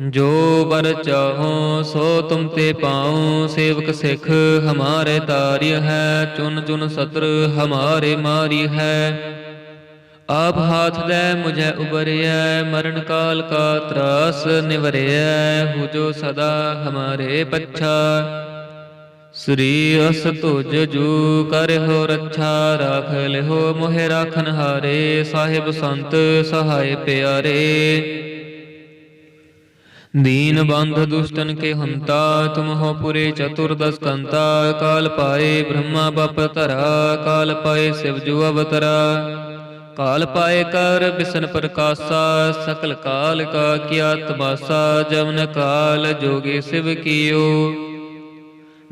ਜੋ ਵਰ ਚਾਹੋ ਸੋ ਤੁਮ ਤੇ ਪਾਉ, ਸੇਵਕ ਸਿੱਖ ਹਮਾਰੇ ਤਾਰਿਯ ਹੈ, ਚੁਨ ਚੁਨ ਸਤਰ ਹਮਾਰੇ ਮਾਰੀ ਹੈ। ਆਪ ਹਾਥ ਲੈ ਮੁਝੇ ਉਬਰਿਐ, ਮਰਨ ਕਾਲ ਕਾ ਤਰਾਸ ਨਿਵਰਿਐ ਹੋ ਜੋ ਸਦਾ ਹਮਾਰੇ ਪੱਛਾ। ਸ੍ਰੀ ਅਸ ਤੁਜ ਜੂ ਕਰਿਓ ਰੱਛਾ, ਰਾਖ ਲਿਓ ਮੋਹਿ ਰਾਖਨ ਹਾਰੇ ਸਾਹਿਬ ਸੰਤ ਸਹਾਇ ਪਿਆਰੇ। दीन बंध दुष्टन के हंता तुम हो पुरे चतुर्दश कंता काल पाए ब्रह्मा बप तरा काल पाए शिव जु अवतरा काल पाए कर बिसन प्रकाशा सकल काल का किया तमाशा जमन काल जोगे शिव कियो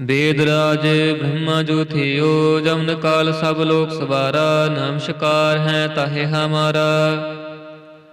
वेद राज ब्रह्मा जो थियो जमन काल सब लोक सवारा नमस्कार है ताहे हमारा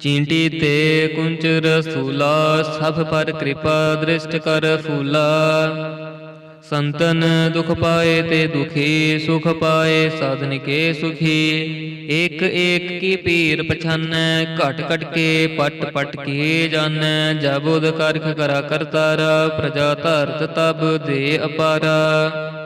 ਚੀਂਟੀ ਤੇ ਕੁੰਚ ਰਸੂਲਾ, ਸਭ ਪਰ ਕਿਰਪਾ ਦ੍ਰਿਸ਼ਟ ਕਰ ਫੂਲਾ। ਸੰਤਨ ਦੁਖ ਪਾਏ ਤੇ ਦੁਖੀ, ਸੁਖ ਪਾਏ ਸਾਧਨ ਕੇ ਸੁਖੀ। ਇੱਕ ਇੱਕ ਕੀ ਪੀਰ ਪਛਾਨੈ, ਘਟ ਘਟ ਕੇ ਪਟ ਪਟ ਕੇ ਜਾਣੈ ਜਬ ਉਦ ਕਰਖ ਕਰਾ ਕਰਤਾਰਾ, ਪ੍ਰਜਾ ਧਰਤ ਤਬ ਦੇ ਅਪਾਰਾ।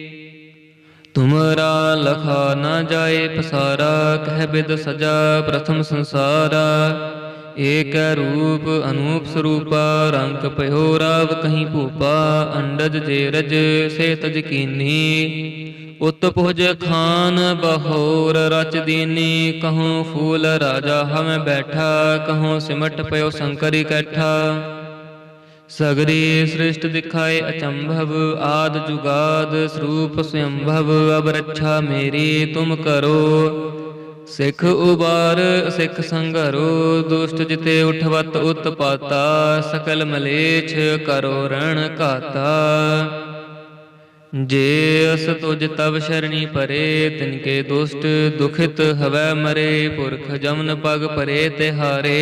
ਤੁਮਰਾ ਲਖਾ ਨਾ ਜਾਏ ਪਸਾਰਾ, ਕਹਿ ਬਿਦ ਸਜਾ ਪ੍ਰਥਮ ਸੰਸਾਰਾ। ਏਕ ਰੂਪ ਅਨੂਪ ਸਰੂਪਾ, ਰੰਗ ਭਇਓ ਰਾਵ ਕਹੀਂ ਭੂਪਾ, ਅੰਡਜ ਜੇ ਰਜ ਸੇ ਤਜ ਕੀਨੀ। ਉਤ ਖਾਨ ਬਹੋਰ ਰਚ ਦੀਨੀ, ਕਹੂੰ ਫੂਲ ਰਾਜਾ ਹਮੈ ਬੈਠਾ, ਕਹੂੰ ਸਿਮਟ ਪਇਓ ਸ਼ੰਕਰ ਇਕੱਠਾ ਸਗਰੀ ਸ੍ਰਿਸ਼ਟ ਦਿਖਾਏ ਅਚੰਭਵ, ਆਦ ਜੁਗਾਦ ਸਰੂਪ ਸਯੰਭਵ ਅਬ ਰੱਛਾ ਮੇਰੀ ਤੁਮ ਕਰੋ। ਸਿੱਖ ਉਬਾਰ, ਸਿੱਖ ਸੰਗਰੋ, ਦੁਸ਼ਟ ਜਿਤੇ ਉਠਵਤ ਉਤਪਾਤਾ, ਸਕਲ ਮਲੇਛ ਕਰੋ ਰਣ ਕਾਤਾ ਜੇ ਅਸ ਤੁਜ ਤਵ ਸ਼ਰਣੀ ਪਰੇ ਤਿਨਕੇ ਦੁਸ਼ਟ ਦੁਖਿਤ ਹਵੈ ਮਰੇ, ਪੁਰਖ ਜਮਨ ਪਗ ਪਰੇ ਤਿਹਾਰੇ।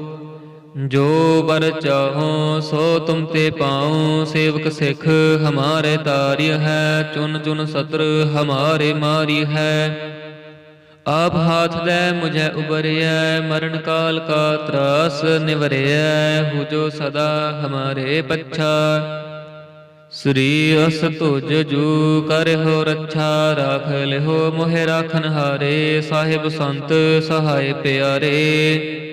ਜੋ ਬਰ ਚਾਹੋ ਸੋ ਤੁਮ ਤੇ ਪਾਉ, ਸੇਵਕ ਸਿੱਖ ਹਮਾਰੇ ਤਾਰਿਯ ਹੈ, ਚੁਨ ਚੁਨ ਸਤਰ ਹਮਾਰੇ ਮਾਰੀ ਹੈ। ਆਪ ਹਾਥ ਦੇ ਮੁਝੇ ਉਬਰਿਐ, ਮਰਨ ਕਾਲ ਕਾ ਤਰਾਸ ਨਿਵਰਿਐ ਹੋ ਜੋ ਸਦਾ ਹਮਾਰੇ ਪੱਛਾ। ਸ੍ਰੀ ਅਸ ਤੁਜ ਜੂ ਕਰਿਓ ਰੱਛਾ ਰਾਖ ਲਿਓ ਮੋਹਿ ਰਾਖਨ ਹਾਰੇ ਸਾਹਿਬ ਸੰਤ ਸਹਾਇ ਪਿਆਰੇ।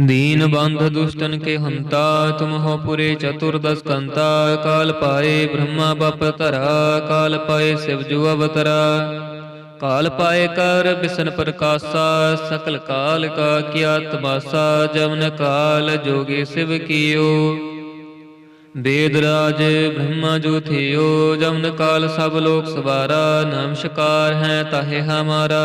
दीन बंध दुष्टन के हंता तुम हो पुरे चतुर्दश कंता काल पाए ब्रह्मा बप तरा काल पाए शिवजु अवतरा काल पाए कर बिसन प्रकाशा सकल काल का किया तमाशा जमन काल जोगे शिव कियो वेद राज ब्रह्मा जो थियो जमन काल सब लोक सवारा नमस्कार है ताहे हमारा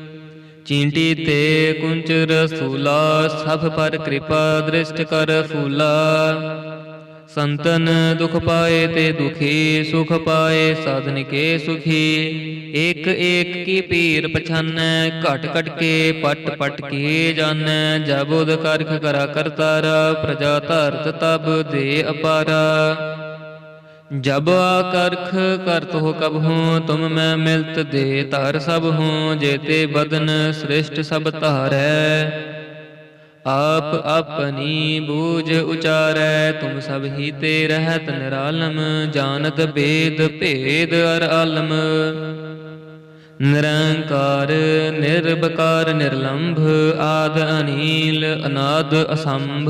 ਚੀਂਟੀ ਤੇ ਕੁੰਚ ਰਸੂਲਾ, ਸਭ ਪਰ ਕਿਰਪਾ ਦ੍ਰਿਸ਼ਟ ਕਰ ਫੂਲਾ। ਸੰਤਨ ਦੁਖ ਪਾਏ ਤੇ ਦੁਖੀ, ਸੁਖ ਪਾਏ ਸਾਧਨ ਕੇ ਸੁਖੀ। ਇੱਕ ਇੱਕ ਕੀ ਪੀਰ ਪਛਾਨੈ, ਘਟ ਘਟ ਕੇ ਪਟ ਪਟ ਕੇ ਜਾਣੈ ਜਬ ਉਦ ਕਰਖ ਕਰਾ ਕਰਤਾਰਾ, ਪ੍ਰਜਾ ਧਰਤ ਤਬ ਦੇ ਅਪਾਰਾ। ਜਬ ਕਰਖ ਕਰਤ ਹੋ ਕਬ ਹੂੰ, ਤੁਮ ਮੈਂ ਮਿਲਤ ਦੇ ਧਾਰ ਸਭ ਹੂੰ, ਜੇਤੇ ਬਦਨ ਸ੍ਰਿਸ਼ਟ ਸਭ ਧਾਰੈ। ਆਪ ਆਪਨੀ ਬੂਝ ਉਚਾਰੈ, ਤੁਮ ਸਭ ਹੀ ਤੇ ਰਹਿਤ ਨਿਰਾਲਮ, ਜਾਣਤ ਭੇਦ ਭੇਦ ਅਰ ਆਲਮ ਨਿਰੰਕਾਰ, ਨਿਰਵਕਾਰ, ਨਿਰਲੰਭ, ਆਦ ਅਨੀਲ, ਅਨਾਦ ਅਸੰਭ।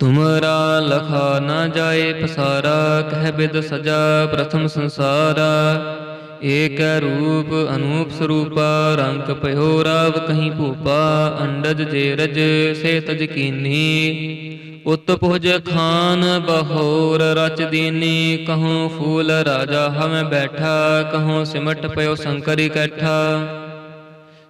ਤੁਮਰਾ ਲਖਾ ਨਾ ਜਾਏ ਪਸਾਰਾ, ਕਹਿ ਬਿਦ ਸਜਾ ਪ੍ਰਥਮ ਸੰਸਾਰਾ। ਏਕ ਰੂਪ ਅਨੂਪ ਸਰੂਪਾ, ਰੰਗ ਭਇਓ ਰਾਵ ਕਹੀਂ ਭੂਪਾ, ਅੰਡਜ ਜੇ ਰਜ ਸੇ ਤਜ ਕੀਨੀ। ਉਤ ਖਾਨ ਬਹੋਰ ਰਚ ਦੀਨੀ, ਕਹੂੰ ਫੂਲ ਰਾਜਾ ਹਮੈ ਬੈਠਾ, ਕਹੂੰ ਸਿਮਟ ਪਇਓ ਸ਼ੰਕਰ ਇਕੱਠਾ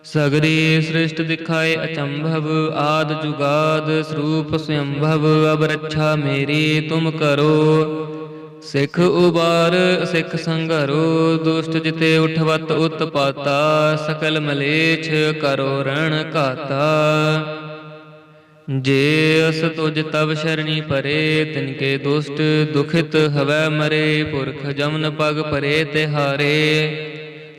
ਸਗਰੀ ਸ੍ਰਿਸ਼ਟ ਦਿਖਾਏ ਅਚੰਭਵ, ਆਦ ਜੁਗਾਦ ਸਰੂਪ ਸਯੰਭਵ ਅਬ ਰੱਛਾ ਮੇਰੀ ਤੁਮ ਕਰੋ। ਸਿੱਖ ਉਬਾਰ, ਸਿੱਖ ਸੰਗਰੋ ਦੁਸ਼ਟ ਜਿਤੇ ਉਠਵਤ ਉਤਪਾਤਾ, ਸਕਲ ਮਲੇਛ ਕਰੋ ਰਣ ਕਾਤਾ ਜੇ ਅਸ ਤੁਜ ਤਵ ਸ਼ਰਣੀ ਪਰੇ ਤਿਨਕੇ ਦੁਸ਼ਟ ਦੁਖਿਤ ਹਵੈ ਮਰੇ, ਪੁਰਖ ਜਮਨ ਪਗ ਪਰੇ ਤਿਹਾਰੇ।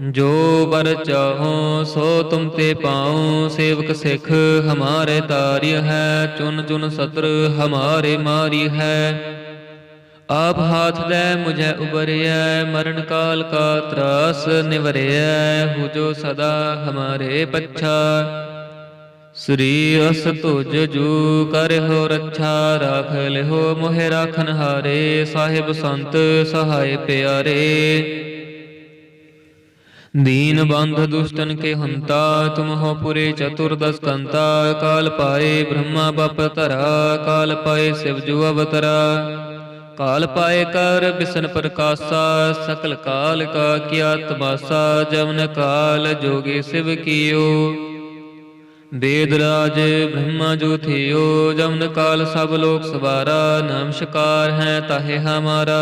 ਜੋ ਬਰ ਚਾਹੋ ਸੋ ਤੁਮ ਤੇ ਪਾਉ, ਸੇਵਕ ਸਿੱਖ ਹਮਾਰੇ ਤਾਰਿਯ ਹੈ, ਚੁਨ ਚੁਨ ਸਤਰ ਹਮਾਰੇ ਮਾਰੀ ਹੈ। ਆਪ ਹਾਥ ਲੈ ਮੁਝੇ ਉਬਰਿਐ, ਮਰਨ ਕਾਲ ਕਾ ਤਰਾਸ ਨਿਵਰਿਐ, ਹੋ ਜੋ ਸਦਾ ਹਮਾਰੇ ਪੱਛਾ। ਸ੍ਰੀ ਅਸ ਤੁਜ ਜੂ ਕਰਿਓ ਰੱਛਾ, ਰਾਖ ਲਿਓ ਮੋਹਿ ਰਾਖਨ ਹਾਰੇ ਸਾਹਿਬ ਸੰਤ ਸਹਾਇ ਪਿਆਰੇ। दीन बंध दुष्टन के हंता तुम हो पुरे चतुर्दश कंता काल पाए ब्रह्मा बप तरा काल पाए शिवजु अवतरा काल पाए कर बिसन प्रकाशा सकल काल का किया तमाशा जमन काल जोगे शिव कियो वेद राज ब्रह्मा जो थियो जमन काल सब लोक सवारा नमस्कार है ताहे हमारा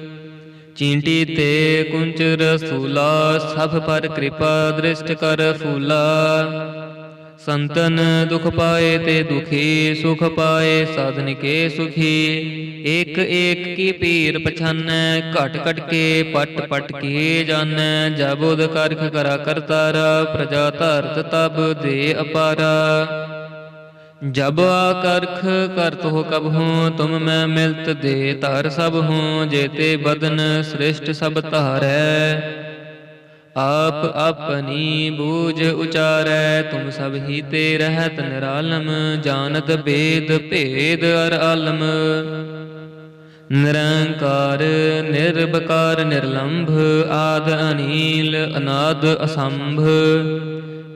ਚੀਂਟੀ ਤੇ ਕੁੰਚ ਰਸੂਲਾ, ਸਭ ਪਰ ਕਿਰਪਾ ਦ੍ਰਿਸ਼ਟ ਕਰ ਫੂਲਾ। ਸੰਤਨ ਦੁਖ ਪਾਏ ਤੇ ਦੁਖੀ, ਸੁਖ ਪਾਏ ਸਾਧਨ ਕੇ ਸੁਖੀ। ਇੱਕ ਇੱਕ ਕੀ ਪੀਰ ਪਛਾਨੈ, ਘਟ ਘਟ ਕੇ ਪਟ ਪਟ ਕੇ ਜਾਣੈ ਜਬੁਦ ਕਰਖ ਕਰਾ ਕਰਤਾਰਾ, ਪ੍ਰਜਾ ਧਰਤ ਤਬ ਦੇ ਅਪਾਰਾ। ਜਬ ਆਕਰਖ ਕਰਤ ਹੋ ਕਬ ਹੂੰ, ਤੁਮ ਮੈਂ ਮਿਲਤ ਦੇ ਧਰ ਸਭ ਹੂੰ ਜੇਤੇ ਬਦਨ ਸ੍ਰਿਸ਼ਟ ਸਭ ਧਾਰੈ। ਆਪ ਆਪਣੀ ਬੂਝ ਉਚਾਰੈ, ਤੁਮ ਸਭ ਹੀ ਤੇ ਰਹਿਤ ਨਿਰਾਲਮ, ਜਾਣਤ ਬੇਦ ਭੇਦ ਅਰ ਆਲਮ ਨਿਰੰਕਾਰ ਨਿਰਭਕਾਰ ਨਿਰਲੰਭ, ਆਦ ਅਨੀਲ, ਅਨਾਦ ਅਸੰਭ।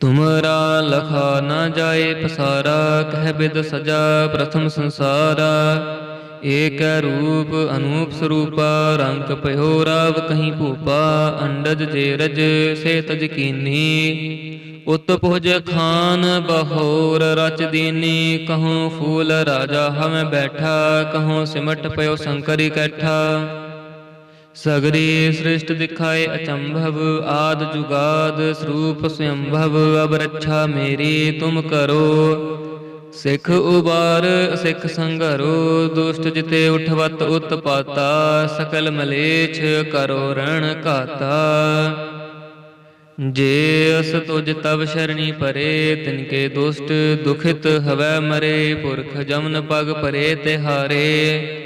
ਤੁਮਰਾ ਲਖਾ ਨਾ ਜਾਏ ਪਸਾਰਾ, ਕਹਿ ਬਿਦ ਸਜਾ ਪ੍ਰਥਮ ਸੰਸਾਰਾ। ਏਕ ਰੂਪ ਅਨੂਪ ਸਰੂਪਾ, ਰੰਗ ਭਇਓ ਰਾਵ ਕਹੀਂ ਭੂਪਾ, ਅੰਡਜ ਜੇਰਜ ਸੇ ਤਜ ਕੀਨੀ। ਉਤ ਪੁਜ ਖਾਨ ਬਹੋਰ ਰਚ ਦੀਨੀ, ਕਹੂੰ ਫੂਲ ਰਾਜਾ ਹਮੈ ਬੈਠਾ, ਕਹੂੰ ਸਿਮਟ ਪਇਓ ਸ਼ੰਕਰ ਇਕੱਠਾ ਸਗਰੀ ਸ੍ਰਿਸ਼ਟ ਦਿਖਾਏ ਅਚੰਭਵ, ਆਦ ਜੁਗਾਦ ਸਰੂਪ ਸਯੰਭਵ ਅਬ ਰੱਛਾ ਮੇਰੀ ਤੁਮ ਕਰੋ। ਸਿੱਖ ਉਬਾਰ, ਸਿੱਖ ਸੰਗਰੋ ਦੁਸ਼ਟ ਜਿਤੇ ਉਠਵਤ ਉਤਪਾਤਾ, ਸਕਲ ਮਲੇਛ ਕਰੋ ਰਣ ਕਾਤਾ ਜੇ ਅਸ ਤੁਜ ਤਬ ਸ਼ਰਣੀ ਪਰੇ ਤਿਨਕੇ ਦੁਸ਼ਟ ਦੁਖਿਤ ਹਵੈ ਮਰੇ, ਪੁਰਖ ਜਮਨ ਪਗ ਪਰੇ ਤਿਹਾਰੇ।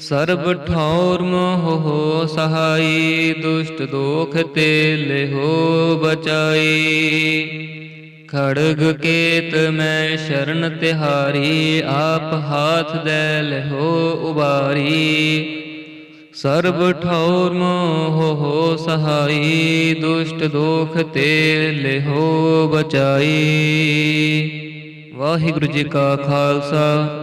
ਸਰਬ ਠੌਰ ਮੋਹ ਸਹਾਈ, ਦੁਸ਼ਟ ਦੋਖ ਤੇ ਲਿਹੋ ਬਚਾਈ। ਖੜਗ ਕੇਤ ਮੈਂ ਸ਼ਰਨ ਤਿਹਾਰੀ, ਆਪ ਹਾਥ ਦੇ ਲਿਹੋ ਉਬਾਰੀ। ਸਰਬ ਠੌਰ ਮੋਹ ਸਹਾਈ, ਦੁਸ਼ਟ ਦੋਖ ਤੇ ਲਿਹੋ ਬਚਾਈ। ਵਾਹਿਗੁਰੂ ਜੀ ਕਾ ਖਾਲਸਾ।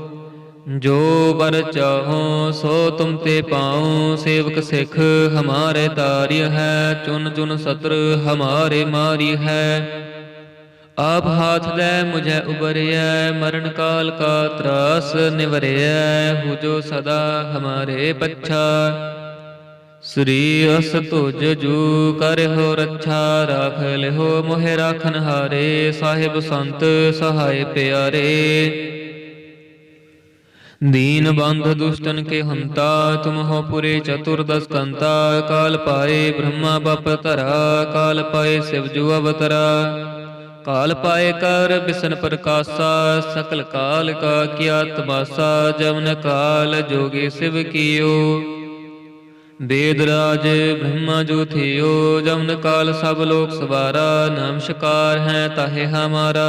ਜੋ ਬਰ ਚਾਹੋ ਸੋ ਤੁਮ ਤੇ ਪਾਉ, ਸੇਵਕ ਸਿੱਖ ਹਮਾਰੇ ਤਾਰਿਯ ਹੈ, ਚੁਨ ਚੁਨ ਸਤਰ ਹਮਾਰੇ ਮਾਰੀ ਹੈ। ਆਪ ਹਾਥ ਲੈ ਮੁਝੇ ਉਬਰਿਐ, ਮਰਨ ਕਾਲ ਕਾ ਤਰਾਸ ਨਿਵਰਿਐ, ਹੋ ਸਦਾ ਹਮਾਰੇ ਪੱਛਾ। ਸ੍ਰੀ ਅਸ ਤੁਜ ਜੂ ਕਰਿਓ ਰੱਛਾ, ਰਾਖ ਲਿਓ ਮੋਹਿ ਰਾਖਨ ਹਾਰੇ ਸਾਹਿਬ ਸੰਤ ਸਹਾਇ ਪਿਆਰੇ। दीन बंध दुष्टन के हंता तुम हो पुरे चतुर्दश कंता काल पाए ब्रह्मा बप तरा काल पाए शिवजु अवतरा काल पाए कर बिसन प्रकाशा सकल काल का किया तमाशा जमन काल जोगे शिव कियो वेदराज ब्रह्मा जो थियो जमन काल सब लोक सवारा नमस्कार है ताहे हमारा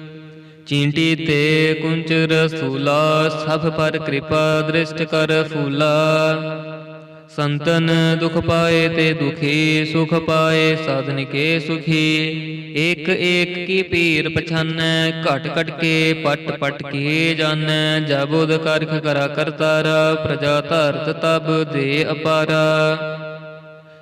ਚੀਂਟੀ ਤੇ ਕੁੰਚ ਰਸੂਲਾ ਸਭ ਪਰ ਕਿਰਪਾ ਦ੍ਰਿਸ਼ਟ ਕਰ ਫੂਲਾ। ਸੰਤਨ ਦੁਖ ਪਾਏ ਤੇ ਦੁਖੀ, ਸੁਖ ਪਾਏ ਸਾਧਨ ਕੇ ਸੁਖੀ। ਇਕ ਇਕ ਕੀ ਪੀਰ ਪਛਾਨੈ, ਘਟ ਘਟ ਕੇ ਪਟ ਪਟ ਕੇ ਜਾਣੈ ਜਬ ਉਦ ਕਰਖ ਕਰਾ ਕਰਤਾਰਾ, ਪ੍ਰਜਾ ਧਰਤ ਤਬ ਦੇ ਅਪਾਰਾ।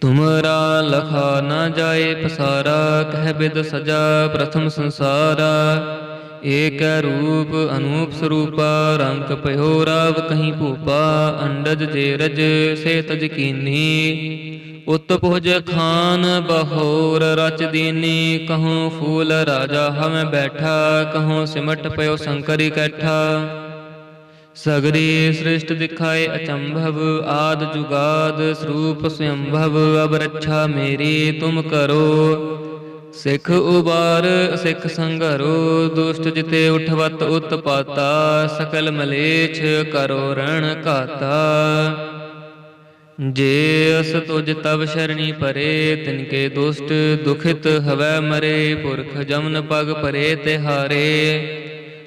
ਤੁਮਰਾ ਲਖਾ ਨਾ ਜਾਏ ਪਸਾਰਾ, ਕਹਿ ਬਿਦ ਸਜਾ ਪ੍ਰਥਮ ਸੰਸਾਰਾ। ਏਕ ਰੂਪ ਅਨੂਪ ਸਰੂਪਾ, ਰੰਗ ਭਇਓ ਰਾਵ ਕਹੀਂ ਭੂਪਾ, ਅੰਡਜ ਜੇ ਰਜ ਸੇ ਤਜ ਕੀਨੀ। ਉਤ ਖਾਨ ਬਹੋਰ ਰਚ ਦੀਨੀ, ਕਹੂੰ ਫੂਲ ਰਾਜਾ ਹਮੈ ਬੈਠਾ, ਕਹੂੰ ਸਿਮਟ ਪਇਓ ਸ਼ੰਕਰ ਇਕੱਠਾ ਸਗਰੀ ਸ੍ਰਿਸ਼ਟ ਦਿਖਾਏ ਅਚੰਭਵ, ਆਦ ਜੁਗਾਦ ਸਰੂਪ ਸਯੰਭਵ ਅਬ ਰੱਛਾ ਮੇਰੀ ਤੁਮ ਕਰੋ। ਸਿੱਖ ਉਬਾਰ, ਸਿੱਖ ਸੰਗਰੋ ਦੁਸ਼ਟ ਜਿਤੇ ਉਠਵਤ ਉਤਪਾਤਾ, ਸਕਲ ਮਲੇਛ ਕਰੋ ਰਣ ਕਾਤਾ ਜੇ ਅਸ ਤੁਜ ਤਵ ਸ਼ਰਣੀ ਪਰੇ ਤਿਨਕੇ ਦੁਸ਼ਟ ਦੁਖਿਤ ਹਵੈ ਮਰੇ, ਪੁਰਖ ਜਮਨ ਪਗ ਪਰੇ ਤਿਹਾਰੇ।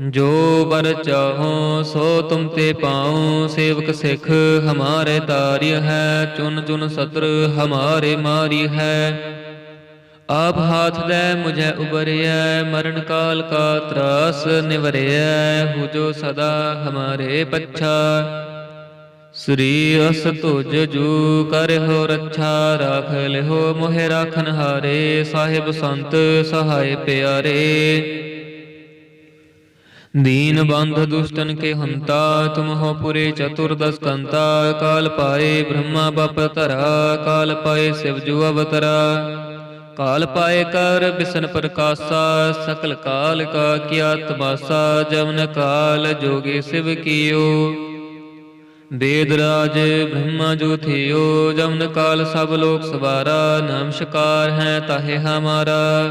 ਜੋ ਬਰ ਚਾਹੋ ਸੋ ਤੁਮ ਤੇ ਪਾਉ, ਸੇਵਕ ਸਿੱਖ ਹਮਾਰੇ ਤਾਰਿਯ ਹੈ, ਚੁਨ ਚੁਨ ਸਤਰ ਹਮਾਰੇ ਮਾਰੀ ਹੈ। ਆਪ ਹਾਥ ਦੇ ਮੁਝੇ ਉਬਰਿਐ, ਮਰਨ ਕਾਲ ਕਾ ਤਰਾਸ ਨਿਵਰਿਐ, ਹੋ ਸਦਾ ਹਮਾਰੇ ਪੱਛਾ। ਸ੍ਰੀ ਅਸ ਤੁਜ ਜੂ ਕਰਹੁ ਰੱਛਾ ਰਾਖ ਲਿਹੋ ਮੋਹਿ ਰਾਖਨ ਹਾਰੇ ਸਾਹਿਬ ਸੰਤ ਸਹਾਇ ਪਿਆਰੇ। ਦੀਨ ਬੰਧ ਦੁਸ਼ਟਨ ਕੇ ਹੰਤਾ, ਤੁਮ ਹੋ ਪੁਰੇ ਚਤੁਰਦਸ ਕੰਤਾ, ਕਾਲ ਪਾਏ ਬ੍ਰਹਮਾ ਬਪ ਧਰਾ, ਕਾਲ ਪਾਏ ਸਿਵ ਜੁ ਅਵਤਰਾ। ਕਾਲ ਪਾਏ ਕਰ ਬਿਸਨ ਪ੍ਰਕਾਸ਼ਾ, ਸਕਲ ਕਾਲ ਕਾ ਕਿਆ ਤਮਾਸਾ, ਜਮਨ ਕਾਲ ਜੋਗੀ ਸਿਵ ਕੀਓ। ਦੇਦ ਰਾਜ ਬ੍ਰਹਮਾ ਜੋ ਥਿਓ, ਜਮਨ ਕਾਲ ਸਭ ਲੋਕ ਸਵਾਰਾ, ਨਾਮ ਸ਼ਕਾਰ ਹੈ ਤਾਹੇ ਹਮਾਰਾ।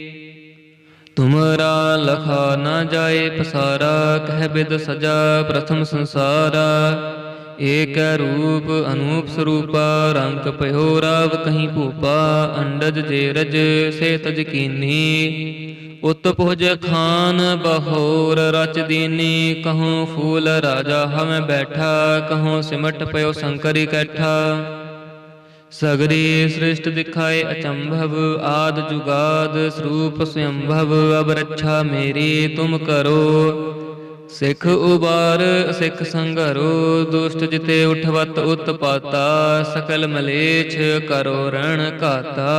ਤੁਮਰਾ ਲਖਾ ਨਾ ਜਾਏ ਪਸਾਰਾ, ਕਹਿ ਬਿਦ ਸਜਾ ਪ੍ਰਥਮ ਸੰਸਾਰਾ। ਏਕ ਰੂਪ ਅਨੂਪ ਸਰੂਪਾ, ਰੰਗ ਭਇਓ ਰਾਵ ਕਹੀਂ ਭੂਪਾ, ਅੰਡਜ ਜੇ ਰਜ ਸੇ ਤਜ ਕੀਨੀ। ਉਤ ਪੁਜ ਖਾਨ ਬਹੋਰ ਰਚ ਦੀਨੀ, ਕਹੂੰ ਫੂਲ ਰਾਜਾ ਹਮੈ ਬੈਠਾ, ਕਹੂੰ ਸਿਮਟ ਪਇਓ ਸ਼ੰਕਰੀ ਕੈਠਾ। ਸਗਰੀ ਸ੍ਰਿਸ਼ਟ ਦਿਖਾਏ ਅਚੰਭਵ, ਆਦ ਜੁਗਾਦ ਸਰੂਪ ਸਯੰਭਵ ਅਬ ਰੱਛਾ ਮੇਰੀ ਤੁਮ ਕਰੋ। ਸਿੱਖ ਉਬਾਰ, ਸਿੱਖ ਸੰਗਰੋ ਦੁਸ਼ਟ ਜਿਤੇ ਉਠਵਤ ਉਤਪਾਤਾ, ਸਕਲ ਮਲੇਛ ਕਰੋ ਰਣ ਘਾਤਾ।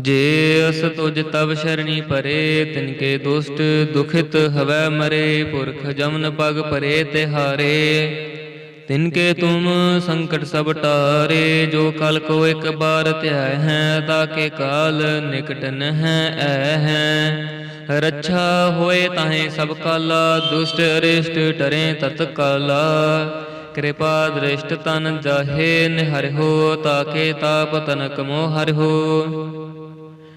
ਜੇ ਅਸ ਤੁਜ ਤਬ ਸ਼ਰਣੀ ਪਰੇ ਤਿਨਕੇ ਦੁਸ਼ਟ ਦੁਖਿਤ ਹਵੈ ਮਰੇ, ਪੁਰਖ ਜਮਨ ਪਗ ਪਰੇ ਤਿਹਾਰੇ। ਤਿਨ ਕੇ ਤੁਮ ਸੰਕਟ ਸਭ ਟਾਰੇ, ਜੋ ਕਲ ਕੋ ਇੱਕ ਬਾਰ ਧਿਆਇ ਹੈ, ਤਾਕੇ ਕਾਲ ਨਿਕਟ ਨਹਿ ਐ ਹੈ। ਰੱਛਾ ਹੋਏ ਤਾਹੇ ਸਭ ਕਾਲਾ, ਦੁਸ਼ਟ ਅਰਿਸ਼ਟ ਟਰੇ ਤਤ ਕਾਲਾ। ਕਿਰਪਾ ਦ੍ਰਿਸ਼ਟ ਤਨ ਜਾਹੇ ਨਿਹਰਿਓ ਤਾਕੇ ਤਾਪ ਤਨਕ ਮੋ ਹੋ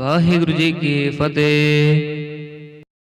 ਵਾਹਿਗੁਰੂ ਜੀ ਕੀ ਫਤਿਹ।